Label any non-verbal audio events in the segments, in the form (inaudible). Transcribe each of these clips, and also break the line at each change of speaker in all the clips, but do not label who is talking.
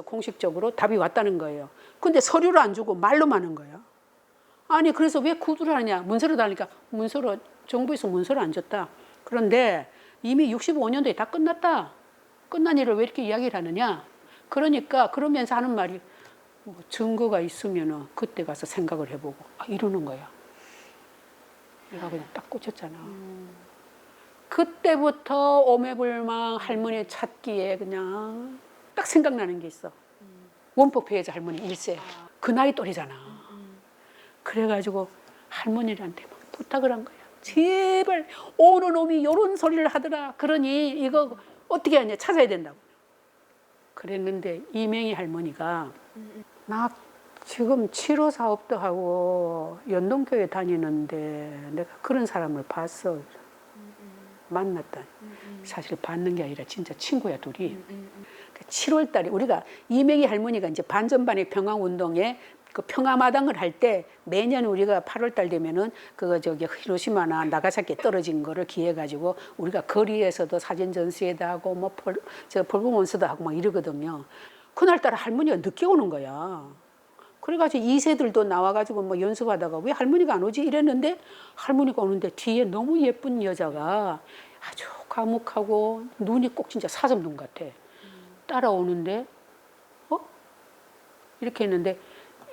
공식적으로 답이 왔다는 거예요. 근데 서류를 안 주고 말로만 한 거예요. 아니 그래서 왜 구두를 하냐 문서로 달니까 문서로 정부에서 문서를 안 줬다. 그런데 이미 65년도에 다 끝났다. 끝난 일을 왜 이렇게 이야기를 하느냐? 그러니까 그러면서 하는 말이 뭐 증거가 있으면은 그때 가서 생각을 해보고 아, 이러는 거야. 내가 그냥 딱 꽂혔잖아. 그때부터 오매불망 할머니 찾기에 그냥 딱 생각나는 게 있어. 원폭 피해자 할머니 일세. 그 나이 또래잖아. 그래가지고 할머니한테 막 부탁을 한 거야. 제발 오는 놈이 요런 소리를 하더라. 그러니 이거 어떻게 하냐 찾아야 된다고. 그랬는데 이명희 할머니가 나 지금 치료 사업도 하고 연동교회 다니는데 내가 그런 사람을 봤어. 만났다. 사실 받는 게 아니라 진짜 친구야 둘이. 7월 달에 우리가 이명희 할머니가 이제 반전반의 평화운동에 그 평화마당을 할 때 매년 우리가 8월 달 되면은 그거 저기 히로시마나 나가사키에 떨어진 거를 기해 가지고 우리가 거리에서도 사진 전시회도 하고 뭐저 볼보몬스도 하고 막 이러거든요. 그날따라 할머니가 늦게 오는 거야. 그래가지고 이세들도 나와가지고 뭐 연습하다가 왜 할머니가 안 오지 이랬는데 할머니가 오는데 뒤에 너무 예쁜 여자가 아주 과묵하고 눈이 꼭 진짜 사슴 눈 같아. 따라오는데 어 이렇게 했는데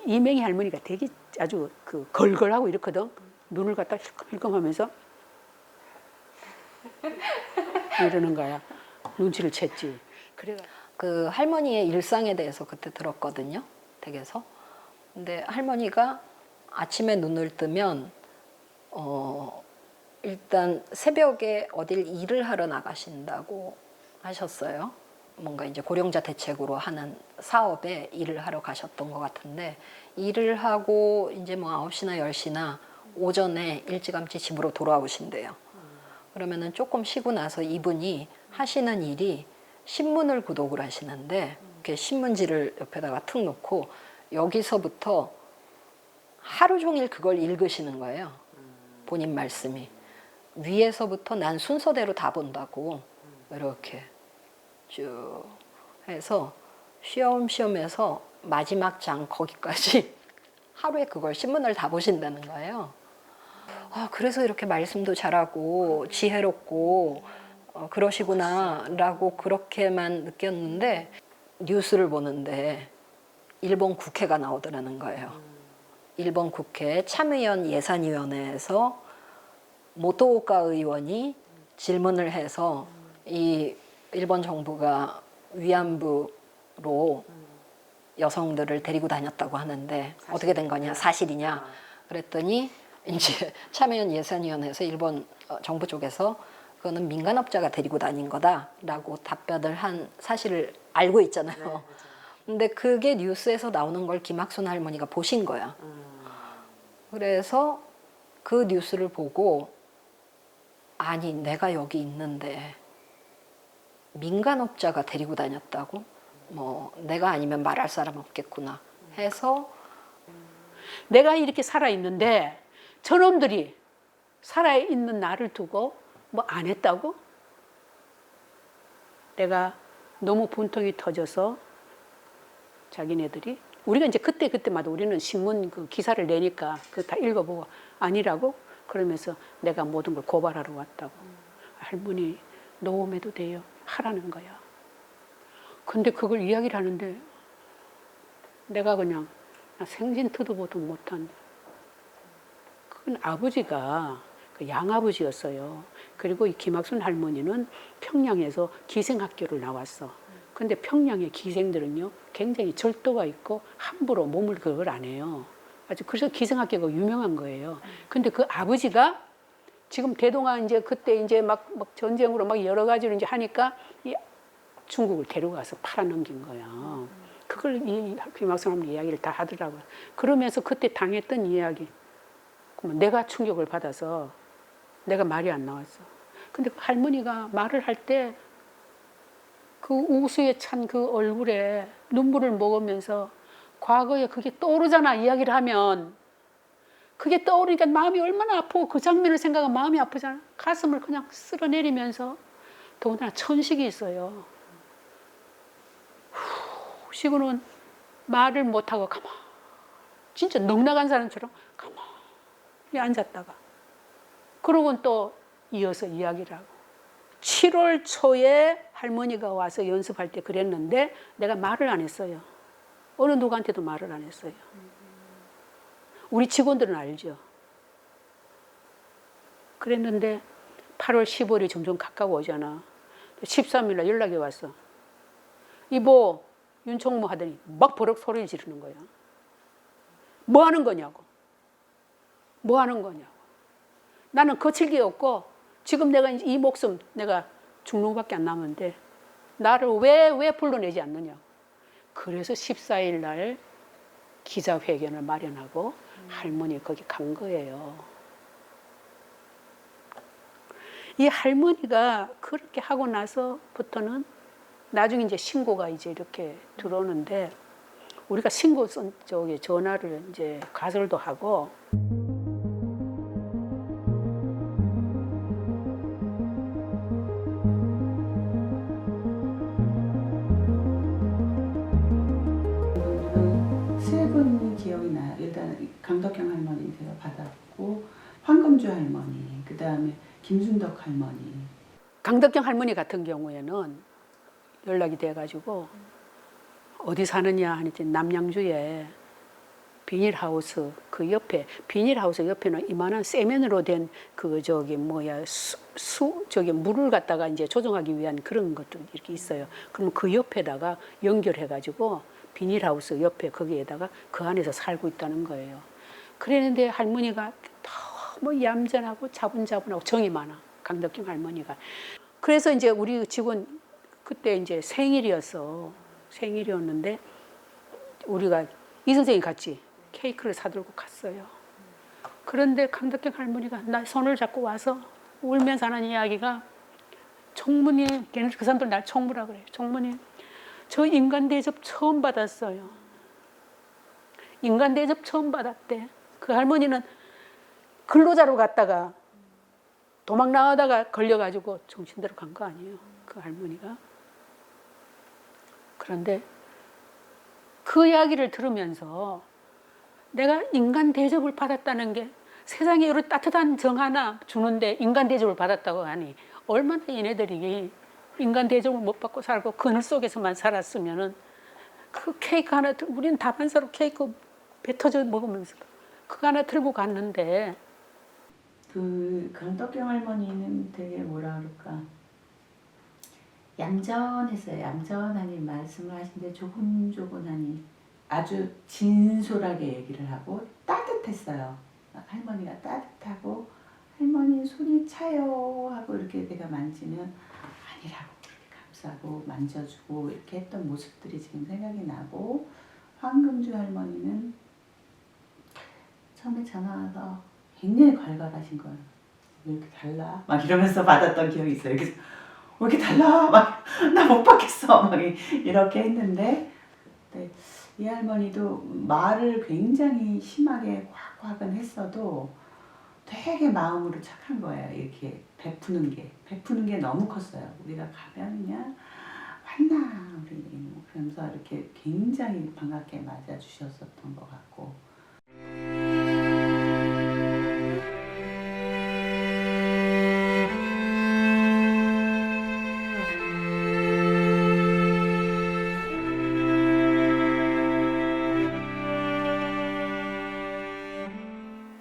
이명희 할머니가 되게 아주 그 걸걸하고 이렇거든. 눈을 갖다 힐끔힐끔 하면서 (laughs) 이러는 거야. 눈치를 챘지. 그래가
그 할머니의 일상에 대해서 그때 들었거든요. 댁에서. 근데 할머니가 아침에 눈을 뜨면 어 일단 새벽에 어딜 일을 하러 나가신다고 하셨어요. 뭔가 이제 고령자 대책으로 하는 사업에 일을 하러 가셨던 것 같은데 일을 하고 이제 뭐 9시나 10시나 오전에 일찌감치 집으로 돌아오신대요. 그러면은 조금 쉬고 나서 이분이 하시는 일이 신문을 구독을 하시는데 이렇게 신문지를 옆에다가 툭 놓고 여기서부터 하루 종일 그걸 읽으시는 거예요. 본인 말씀이 위에서부터 난 순서대로 다 본다고 이렇게 쭉 해서 쉬엄쉬엄 해서 마지막 장 거기까지 (laughs) 하루에 그걸 신문을 다 보신다는 거예요. 아, 그래서 이렇게 말씀도 잘하고 지혜롭고 어, 그러시구나라고 그렇게만 느꼈는데 뉴스를 보는데 일본 국회가 나오더라는 거예요. 일본 국회 참의원 예산위원회에서 모토오카 의원이 질문을 해서 이 일본 정부가 위안부로 여성들을 데리고 다녔다고 하는데 어떻게 된 거냐 사실이냐 그랬더니 이제 (laughs) 참여연 예산위원회에서 일본 어, 정부 쪽에서 그거는 민간업자가 데리고 다닌 거다라고 답변을 한 사실을 알고 있잖아요. 근데 그게 뉴스에서 나오는 걸 김학순 할머니가 보신 거야. 그래서 그 뉴스를 보고 아니 내가 여기 있는데 민간업자가 데리고 다녔다고? 뭐 내가 아니면 말할 사람 없겠구나 해서
내가 이렇게 살아 있는데 저놈들이 살아 있는 나를 두고 뭐 안 했다고? 내가 너무 분통이 터져서 자기네들이 우리가 이제 그때 그때마다 우리는 신문 그 기사를 내니까 그 다 읽어보고 아니라고 그러면서 내가 모든 걸 고발하러 왔다고 할머니 노움해도 돼요 하라는 거야. 근데 그걸 이야기를 하는데 내가 그냥 나 생진 터도 보도 못한 그건 아버지가 그 양아버지였어요. 그리고 이 김학순 할머니는 평양에서 기생학교를 나왔어. 근데 평양의 기생들은요 굉장히 절도가 있고 함부로 몸을 그걸 안 해요. 아주 그래서 기생학교가 유명한 거예요. 근데 그 아버지가 지금 대동아 이제 그때 이제 막, 막 전쟁으로 막 여러 가지로 이제 하니까 이 중국을 데려가서 팔아넘긴 거야. 그걸 이 할머니 이야기를 다 하더라고요. 그러면서 그때 당했던 이야기. 내가 충격을 받아서 내가 말이 안 나왔어. 근데 그 할머니가 말을 할때 그 우수에 찬 그 얼굴에 눈물을 먹으면서 과거에 그게 떠오르잖아 이야기를 하면 그게 떠오르니까 마음이 얼마나 아프고 그 장면을 생각하면 마음이 아프잖아. 가슴을 그냥 쓸어내리면서 더군다나 천식이 있어요. 후, 보시고는 말을 못하고 가만 진짜 넋 나간 사람처럼 가만히 앉았다가 그러고는 또 이어서 이야기를 하고 7월 초에 할머니가 와서 연습할 때 그랬는데 내가 말을 안 했어요. 어느 누구한테도 말을 안 했어요. 우리 직원들은 알죠. 그랬는데 8월 15일이 점점 가까워오잖아. 13일 날 연락이 왔어. 이보 윤총무 하더니 막 버럭 소리를 지르는 거야. 뭐 하는 거냐고. 뭐 하는 거냐고. 나는 거칠 게 없고 지금 내가 이 목숨 내가 죽는 것밖에 안 남은데 나를 왜 왜 불러내지 않느냐고. 그래서 14일 날 기자회견을 마련하고 할머니 거기 간 거예요. 이 할머니가 그렇게 하고 나서부터는 나중에 이제 신고가 이제 이렇게 들어오는데 우리가 신고 쓴 저기 전화를 이제 가설도
하고 황금주 할머니, 그 다음에 김순덕 할머니.
강덕경 할머니 같은 경우에는 연락이 돼가지고 어디 사느냐 하니까 남양주에 비닐하우스 그 옆에 비닐하우스 옆에는 이만한 세면으로 된 그 저기 뭐야 수, 수 저기 물을 갖다가 이제 조정하기 위한 그런 것도 이렇게 있어요. 그러면 그 옆에다가 연결해 가지고 비닐하우스 옆에 거기에다가 그 안에서 살고 있다는 거예요. 그랬는데 할머니가 너무 얌전하고 자분자분하고 정이 많아. 강덕경 할머니가. 그래서 이제 우리 직원 그때 이제 생일이었어. 생일이었는데 우리가 이 선생님 같이 케이크를 사들고 갔어요. 그런데 강덕경 할머니가 나 손을 잡고 와서 울면서 하는 이야기가 총무님, 걔는 그 사람들 날 총무라 그래요. 총무님, 저 인간 대접 처음 받았어요. 인간 대접 처음 받았대. 그 할머니는 근로자로 갔다가 도망 나가다가 걸려가지고 정신대로 간 거 아니에요. 그 할머니가. 그런데 그 이야기를 들으면서 내가 인간 대접을 받았다는 게 세상에 이런 따뜻한 정 하나 주는데 인간 대접을 받았다고 하니 얼마나 얘네들이 인간 대접을 못 받고 살고 그늘 속에서만 살았으면은 그 케이크 하나 들- 우리는 다반사로 케이크 배 터져 먹으면서 그거 하나 들고 갔는데
그 강덕경 할머니는 되게 뭐라 그럴까 얌전했어요. 얌전하니 말씀을 하시는데 조곤조곤하니 아주 진솔하게 얘기를 하고 따뜻했어요. 할머니가 따뜻하고 할머니 손이 차요 하고 이렇게 내가 만지면 아니라고 이렇게 감싸고 만져주고 이렇게 했던 모습들이 지금 생각이 나고 황금주 할머니는 처음에 전화 와서 굉장히 괄괄하신 거예요. 왜 이렇게 달라? 막 이러면서 받았던 기억이 있어요. 그래서 왜 이렇게 달라? 막 나 못 받겠어. 막 이- 이렇게 했는데 네, 이 할머니도 말을 굉장히 심하게 꽉꽉은 했어도 되게 마음으로 착한 거예요. 이렇게 베푸는 게 베푸는 게 너무 컸어요. 우리가 가면 그냥 왔나 우리 뭐 그러면서 이렇게 굉장히 반갑게 맞아 주셨었던 것 같고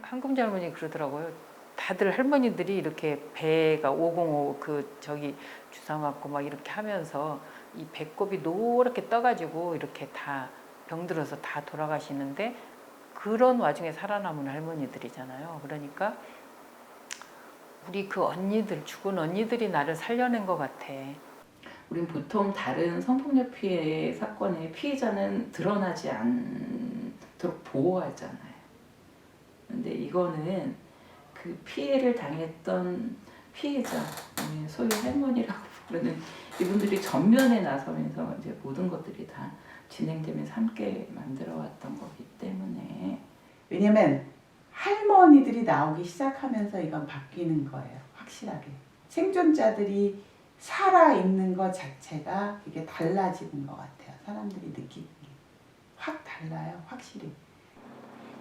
한금자 할머니 그러더라고요. 다들 할머니들이 이렇게 배가 505 그 저기 주사 맞고 막 이렇게 하면서 이 배꼽이 노랗게 떠가지고 이렇게 다 병들어서 다 돌아가시는데 그런 와중에 살아남은 할머니들이잖아요. 그러니까 우리 그 언니들 죽은 언니들이 나를 살려낸 것 같아.
우린 보통 다른 성폭력 피해 사건의 피해자는 드러나지 않도록 보호하잖아요. 근데 이거는 그 피해를 당했던 피해자, 예, 소위 할머니라고 (laughs) 부르는 이분들이 전면에 나서면서 이제 모든 것들이 다 진행되면서 함께 만들어 왔던 거기 때문에
왜냐면 할머니들이 나오기 시작하면서 이건 바뀌는 거예요. 확실하게. 생존자들이 살아 있는 것 자체가 이게 달라지는 것 같아요. 사람들이 느끼는 게 확 달라요, 확실히.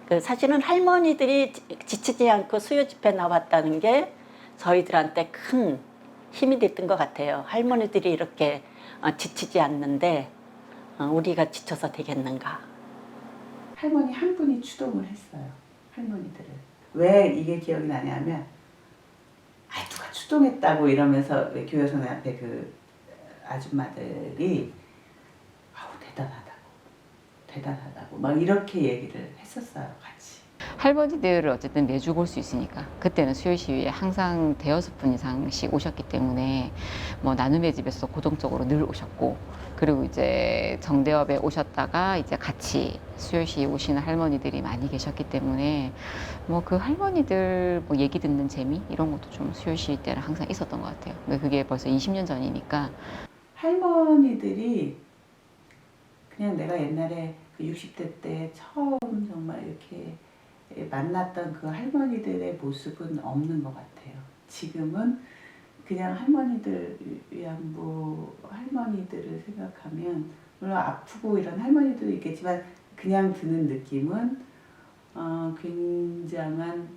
그 사실은 할머니들이 지- 지치지 않고 수요 집회 나왔다는 게 저희들한테 큰 힘이 됐던 것 같아요. 할머니들이 이렇게 어, 지치지 않는데 어, 우리가 지쳐서 되겠는가.
할머니 한 분이 추동을 했어요. 할머니들을. 왜 이게 기억이 나냐면 아 누가 추동했다고 이러면서 왜 교회선생 앞에 그 아줌마들이 아우 대단하다고 대단하다고 막 이렇게 얘기를 했었어요 같이.
할머니들을 어쨌든 매주 볼 수 있으니까 그때는 수요 시위에 항상 대여섯 분 이상씩 오셨기 때문에 뭐 나눔의 집에서 고정적으로 늘 오셨고 그리고 이제 정대업에 오셨다가 이제 같이 수요 시위 오시는 할머니들이 많이 계셨기 때문에 뭐 그 할머니들 뭐 얘기 듣는 재미 이런 것도 좀 수요 시위 때는 항상 있었던 것 같아요. 근데 그게 벌써 20년 전이니까
할머니들이 그냥 내가 옛날에 그 60대 때 처음 정말 이렇게 만났던 그 할머니들의 모습은 없는 것 같아요. 지금은 그냥 할머니들 위안부 할머니들을 생각하면 물론 아프고 이런 할머니도 있겠지만 그냥 드는 느낌은 어, 굉장한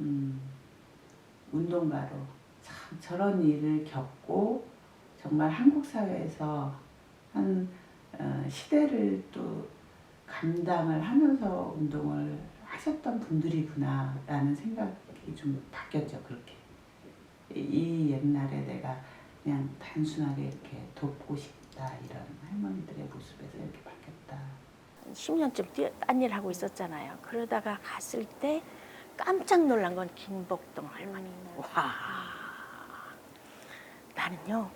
음, 운동가로 참 저런 일을 겪고 정말 한국 사회에서 한 어, 시대를 또 감당을 하면서 운동을 하셨던 분들이구나라는 생각이 좀 바뀌었죠 그렇게. 이 옛날에 내가 그냥 단순하게 이렇게 돕고 싶다 이런 할머니들의 모습에서 이렇게 바뀌었다.
10년쯤 뛰어, 딴 일 하고 있었잖아요. 그러다가 갔을 때 깜짝 놀란 건 김복동 할머니는 와. 나는요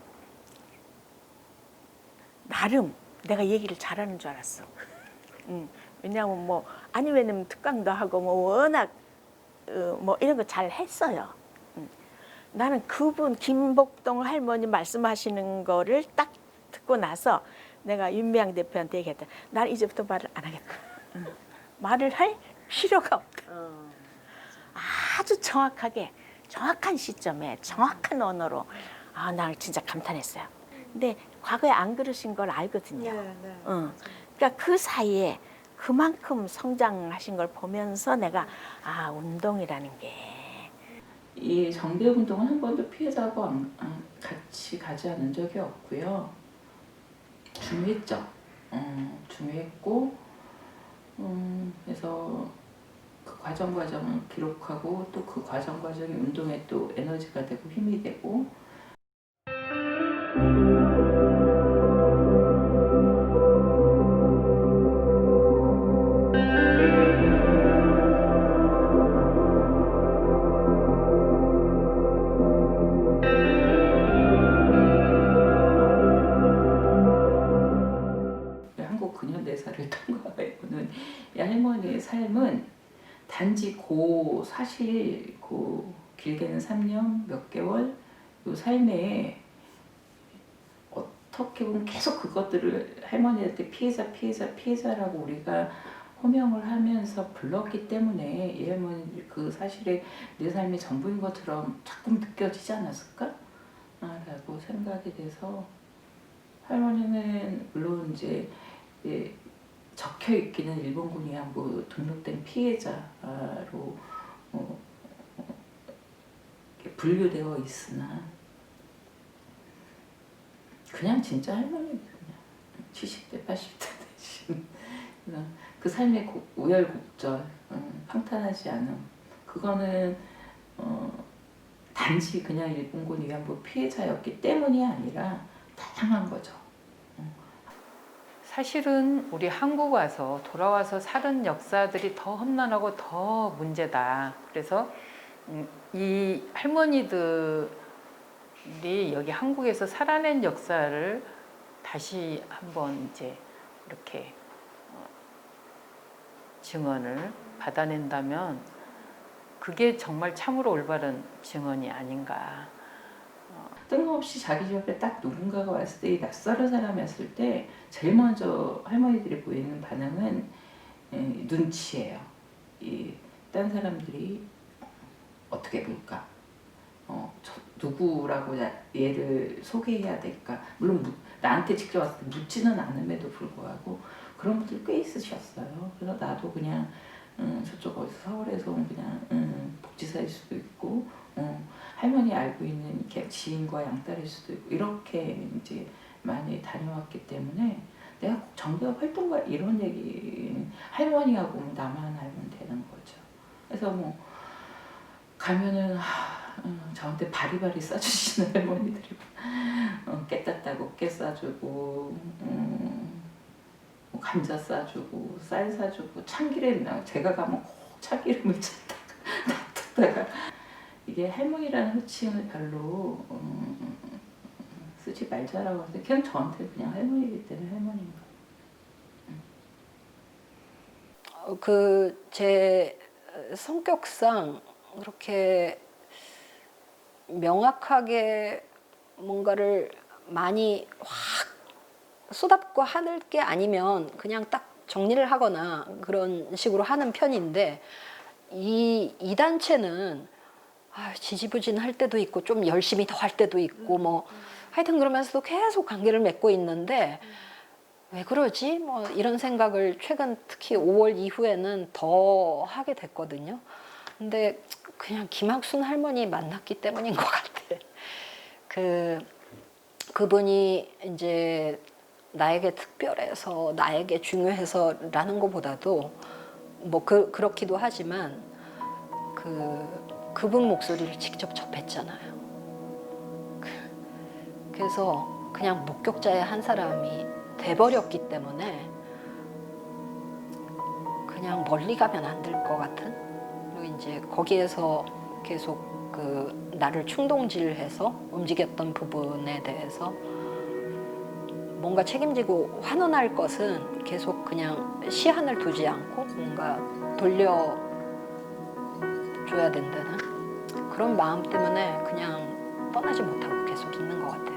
나름 내가 얘기를 잘하는 줄 알았어. 음, 왜냐하면 뭐 아니 왜냐면 특강도 하고 뭐 워낙 어, 뭐 이런 거 잘 했어요. 음. 나는 그분 김복동 할머니 말씀하시는 거를 딱 듣고 나서 내가 윤미향 대표한테 얘기했다. 난 이제부터 말을 안 하겠다. 응. 말을 할 필요가 없다. 아주 정확하게 정확한 시점에 정확한 언어로 아, 나 진짜 감탄했어요. 근데 과거에 안 그러신 걸 알거든요. 응. 그러니까 그 사이에 그만큼 성장하신 걸 보면서 내가 아 운동이라는
게이 정대협 운동은 한 번도 안- 안- 같이 가지 않은 적이 없고요. 중요했죠. 음, 중요했고, 음, 그래서 그 과정 과정을 기록하고 또 그 과정 과정이 운동에 또 에너지가 되고 힘이 되고 고 사실 고 길게는 3년 몇 개월 요 삶에 어떻게 보면 계속 그것들을 할머니한테 피해자 피해자 피해자라고 우리가 호명을 하면서 불렀기 때문에 이 할머니 그 사실에 내 삶이 전부인 것처럼 자꾸 느껴지지 않았을까? 아, 라고 생각이 돼서 할머니는 물론 이제 예, 적혀 있기는 일본군 위안부 등록된 피해자로 분류되어 있으나 그냥 진짜 할머니거든요. 70대, 80대 되신 그냥 (laughs) 그 삶의 고- 우열곡절, 음, 평탄하지 않음. 그거는 어, 단지 그냥 일본군 위안부 피해자였기 때문이 아니라 다양한 거죠.
사실은 우리 한국 와서 돌아와서 사는 역사들이 더 험난하고 더 문제다. 그래서 음, 이 할머니들이 여기 한국에서 살아낸 역사를 다시 한번 이제 이렇게 어, 증언을 받아낸다면 그게 정말 참으로 올바른 증언이 아닌가.
뜬금없이 자기 집 앞에 딱 누군가가 왔을 때이 낯설은 사람이 왔을 때 제일 먼저 할머니들이 보이는 반응은 에, 눈치예요. 이 딴 사람들이 어떻게 볼까? 어, 저 누구라고 나- 얘를 소개해야 될까? 물론 무- 나한테 직접 왔을 때 묻지는 않음에도 불구하고 그런 분들 꽤 있으셨어요. 그래서 나도 그냥 음, 저쪽 어디서 서울에서 온 그냥 음, 복지사일 수도 있고 음, 할머니 알고 있는 이렇게 지인과 양딸일 수도 있고 이렇게 이제 많이 다녀왔기 때문에 내가 꼭 정교업 활동가 이런 얘기 할머니하고 뭐 나만 알면 되는 거죠. 그래서 뭐 가면은 하, 음, 저한테 바리바리 싸주시는 할머니들이 어, 깨 땄다고 깨 싸주고 음, 뭐 감자 싸주고 쌀 싸주고 참기름 나 제가 가면 꼭 참기름을 찾다가 (laughs) 놔뒀다가 이게 할머니라는 호칭을 별로 음, 쓰지 말자라고 하는데 그냥 저한테 그냥 할머니이기 때문에 할머니인 거예요.
그 제 성격상 그렇게 명확하게 뭔가를 많이 확 쏟아붓고 하는 게 아니면 그냥 딱 정리를 하거나 그런 식으로 하는 편인데 이, 이 단체는 아, 지지부진 할 때도 있고 좀 열심히 더 할 때도 있고 뭐 하여튼 그러면서도 계속 관계를 맺고 있는데 왜 그러지? 뭐 이런 생각을 최근 특히 5월 이후에는 더 하게 됐거든요. 근데 그냥 김학순 할머니 만났기 때문인 것 같아. 그 그분이 이제 나에게 특별해서 나에게 중요해서라는 것보다도 뭐 그, 그렇기도 하지만 그 그분 목소리를 직접 접했잖아요. 그- 그래서 그냥 목격자의 한 사람이 돼버렸기 때문에 그냥 멀리 가면 안 될 것 같은 이제 거기에서 계속 그 나를 충동질해서 움직였던 부분에 대해서 뭔가 책임지고 환원할 것은 계속 그냥 시한을 두지 않고 뭔가 돌려 줘야 된다는 그런 마음 때문에 그냥 떠나지 못하고 계속 있는 것 같아요.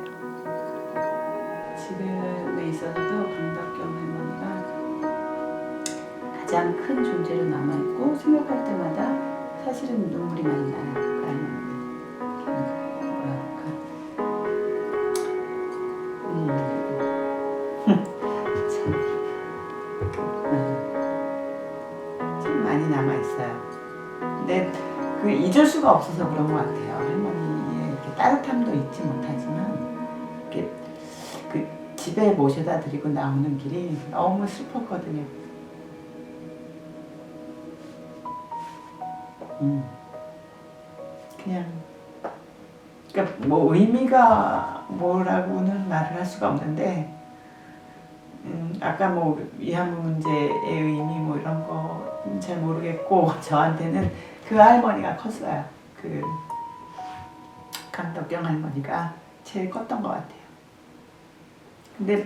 지금에 있어서도 할머니가 가장 큰 존재로 남아있고 생각할 때마다 사실은 눈물이 많이. 그 할머니는. 이렇게 뭐랄까. 음. (laughs) 그 잊을 수가 없어서 그런 것 같아요. 할머니의 이렇게 따뜻함도 잊지 못하지만 이렇게 그 집에 모셔다 드리고 나오는 길이 너무 슬펐거든요. 음. 그냥 그러니까 뭐 의미가 뭐라고는 말을 할 수가 없는데 음, 아까 뭐 위안부 문제의 의미 뭐 이런 거 잘 모르겠고 (laughs) 저한테는 그 할머니가 컸어요. 그 강덕경 할머니가 제일 컸던 것 같아요. 근데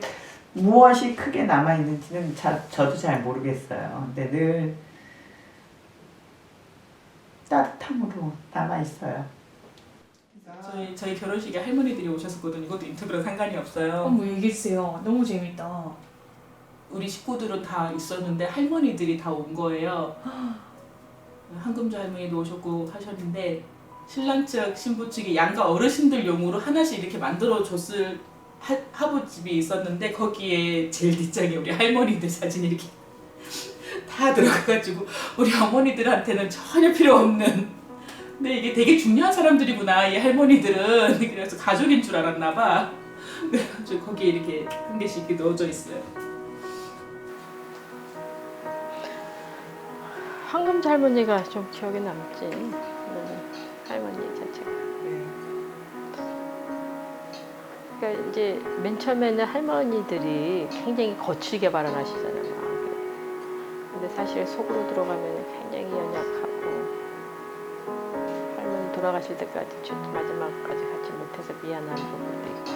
무엇이 크게 남아 있는지는 자, 저도 잘 모르겠어요. 근데 늘 따뜻함으로 남아 있어요.
저희 저희 결혼식에 할머니들이 오셨었거든요. 이것도 인터뷰랑 상관이 없어요.
어머 얘기했어요. 너무 재밌다.
우리 식구들은 다 있었는데 할머니들이 다 온 거예요. (gasps) 한금주 할머니도 오셨고 하셨는데 신랑 측 신부 측이 양가 어르신들 용으로 하나씩 이렇게 만들어 줬을 하, 하부집이 있었는데 거기에 제일 뒷장에 우리 할머니들 사진이 이렇게 다 들어가가지고 우리 어머니들한테는 전혀 필요 없는 근데 이게 되게 중요한 사람들이구나 이 할머니들은 (laughs) 그래서 가족인 줄 알았나 봐 (laughs) 그래가지고 거기에 이렇게 한 개씩 이렇게 넣어져 있어요
황금자 할머니가 좀 기억에 남지. 음, 할머니 자체가. 그러니까 이제 맨 처음에는 할머니들이 굉장히 거칠게 발언하시잖아요. 막. 근데 사실 속으로 들어가면 굉장히 연약하고 할머니 돌아가실 때까지 쭉 마지막까지 같이 못해서 미안한 부분도 있고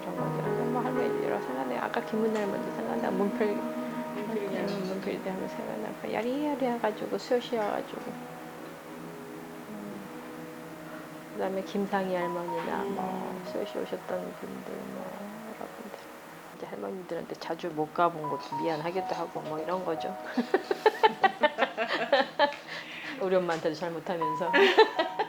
그런 것들. 뭐 할머니 여러 생각나요. 아까 김은혜 할머니 생각나. 문필 문필 대 하면 생각나. 그 야리야리해가지고 수요시여가지고. 그다음에 김상희 할머니나 뭐 수요시 오셨던 분들 뭐 할머니들한테 자주 못 가본 것도 미안하기도 하고 뭐 이런 거죠. (laughs) (laughs) 우리 엄마한테도 잘 못하면서 (laughs)